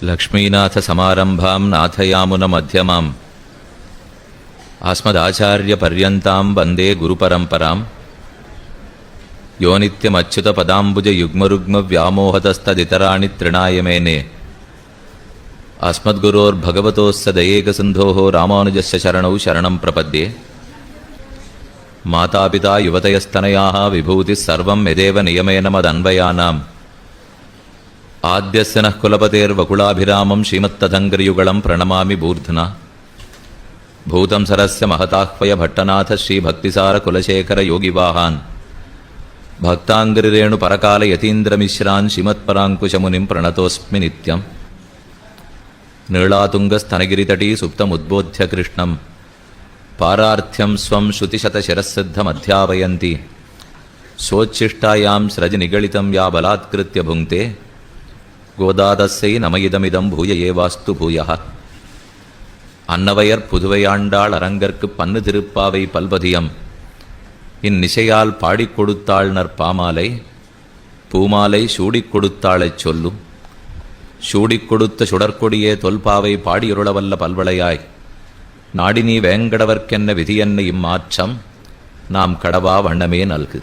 లక్ష్మీనాథ సమారంభాం లక్ష్మీనాథసమారంభాం నాథయామునమధ్యమాం అస్మదాచార్యపర్యంతాం వందే గురుపరంపరాం యో నిత్యమచ్యుతపదాంబుజయుగ్మరుగ్మవ్యామోహతస్తదితరాణి తృణాయమేనే అస్మద్గురోర్భగవతోస్స దయేకసింధోः రామానుజస్య శరణౌ శరణం ప్రపద్యే మాతాపితా యువతయస్తనయాः విభూతిసర్వం యదేవ నియమేన మదన్వయానాం ఆద్యస్య నః కులపతేర్వకుళాభిరామం శ్రీమత్తదంగ్రియుగళం ప్రణమామి బూర్ధ్నా భూతం సరస్య మహతాహ్వయ భట్టనాథ శ్రీభక్తిసార కులశేఖర యోగివాహాన్ భక్తాంగ్రిరేణు పరకాల యతీంద్రమిశ్రాన్ శ్రీమత్పరాంకుశమునిం ప్రణతోస్మి నిత్యం నీళాతుంగస్తనగిరితటీ సుప్తముద్బోధ్య కృష్ణం పారార్థ్యం స్వం శృతిశతశిరసిద్ధమధ్యాపయంతి సోచ్ఛిష్టాయాం స్రజి నిగళితం యా బలాత్కృత్య భుంక్తే கோதாதஸ்ஸை நமயிதமிதம் பூய ஏவாஸ்து பூயா அன்னவையர் புதுவையாண்டாள் அரங்கற்கு பன்னு திருப்பாவை பல்பதியம் இந்நிசையால் பாடிக் கொடுத்தாள் நற்பாமாலை பூமாலை சூடிக் கொடுத்தாளைச் சொல்லும் சூடிக் கொடுத்த சுடற்கொடியே தொல்பாவை பாடியுருளவல்ல பல்வளையாய் நாடினி வேங்கடவர்க்கென்ன விதியென்ன இம்மாற்றம் நாம் கடவா வண்ணமே நல்கு